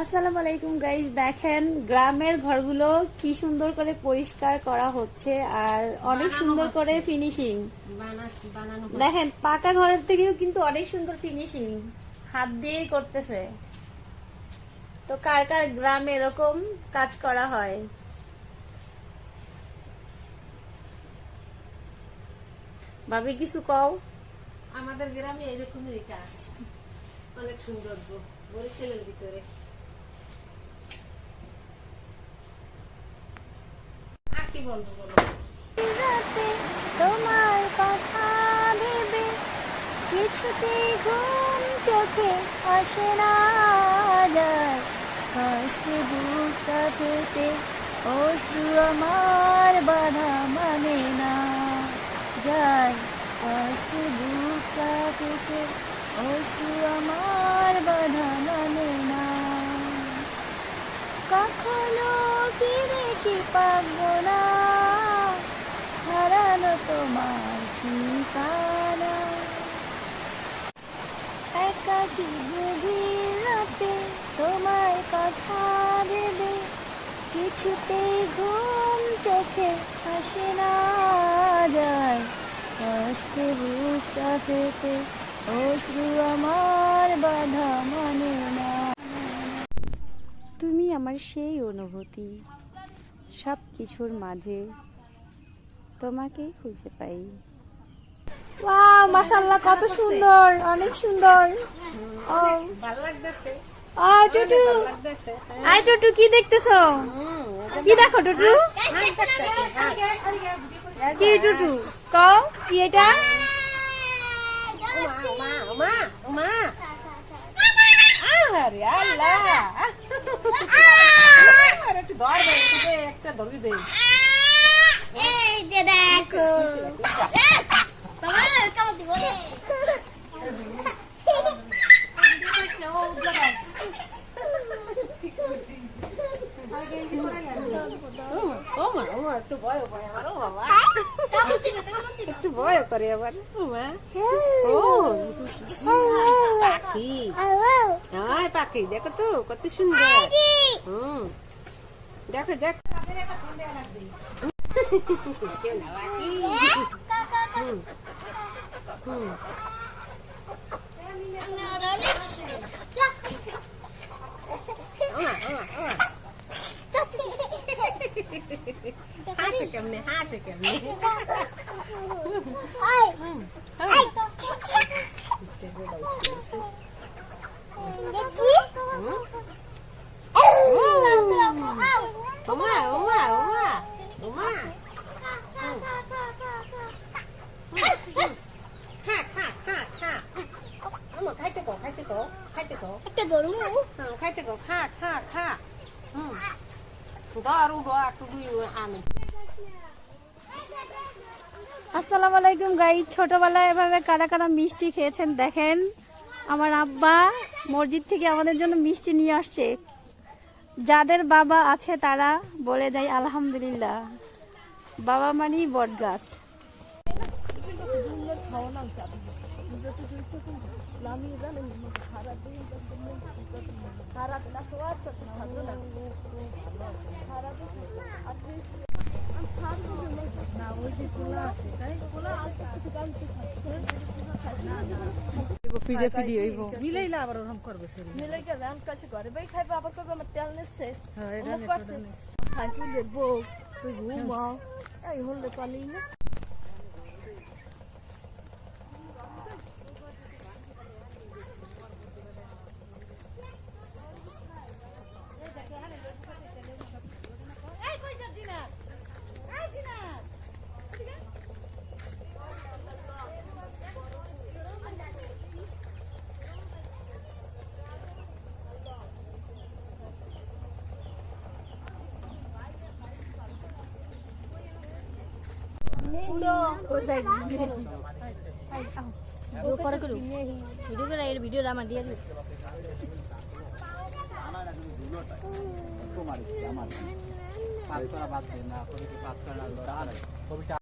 আসসালামু আলাইকুম গাইজ দেখেন গ্রামের ঘরগুলো কি সুন্দর করে পরিষ্কার করা হচ্ছে আর অনেক সুন্দর করে ফিনিশিং। দেখেন পাকা ঘরের থেকেও কিন্তু অনেক সুন্দর ফিনিশিং হাত দিয়েই করতেছে। তো কার কার গ্রামে এরকম কাজ করা হয়? ভাবি কিছু কও। আমাদের গ্রামে এরকমই কাজ। অনেক সৌন্দর্য। বরিশালের ভিতরে। রাতে তোমার কথা ভেবে কিছুতে ঘুম চোখে আসে না যায়। কষ্টে বুকটা পেতে অশ্রু আমার বাধা মানে না যায়। কষ্টে বুকটা পেতে অশ্রু আমার বাধা মানে না। কখনো ফিরে কি পাবো? তোমার ঠিকানা একাকি গভীর রাতে তোমার কথা ভেবে কিছুতেই ঘুম চোখে আসে না যায়। কষ্টে বুকটা পেতে অশ্রু আমার বাধা মানে না। তুমি আমার সেই অনুভূতি সব কিছুর মাঝে তোমাকেই খুঁজে পাই। ওয়াও মাশাআল্লাহ কত সুন্দর অনেক সুন্দর। ও ভালো লাগতেছে। ও টুটু। আই টুটু কি দেখতেছো? কি দেখো টুটু? হাঁস কি টুটু? কও কি এটা? ওমা, ওমা, ওমা, ওমা। আরে আল্লাহ। আরে একটু একটু দে, একটা ধরি দে। এই যে দেখো। একটু ভয় করে আবার পাখি হ্যাঁ পাখি দেখো তো কত সুন্দর হুম দেখো, দেখ। kêu nào à ừ. ừ. 하시겠네 하시겠네 হ্যাঁ টুকু আমি আসসালামু আলাইকুম গাই ছোটবেলায় এভাবে কারা কারা মিষ্টি খেয়েছেন দেখেন আমার আব্বা মসজিদ থেকে আমাদের জন্য মিষ্টি নিয়ে আসছে যাদের বাবা আছে তারা বলে যায় আলহামদুলিল্লাহ বাবা মানি বট গাছ ফিরে ফিরে হইব মিলাইলা আবার ওরকম করবে শরীর মিলাইকে রাম কাছে ঘরে বাই খাইবে আবার কবে আমার তেল নিচ্ছে হ্যাঁ এটা নিচ্ছে। খাইতে দেব তুই ঘুমাও এই হলে পালি না ভিডিও আমার দিয়ে দিবে পাঁচ করা বাদ দিন না কবিটি পাঁচ করা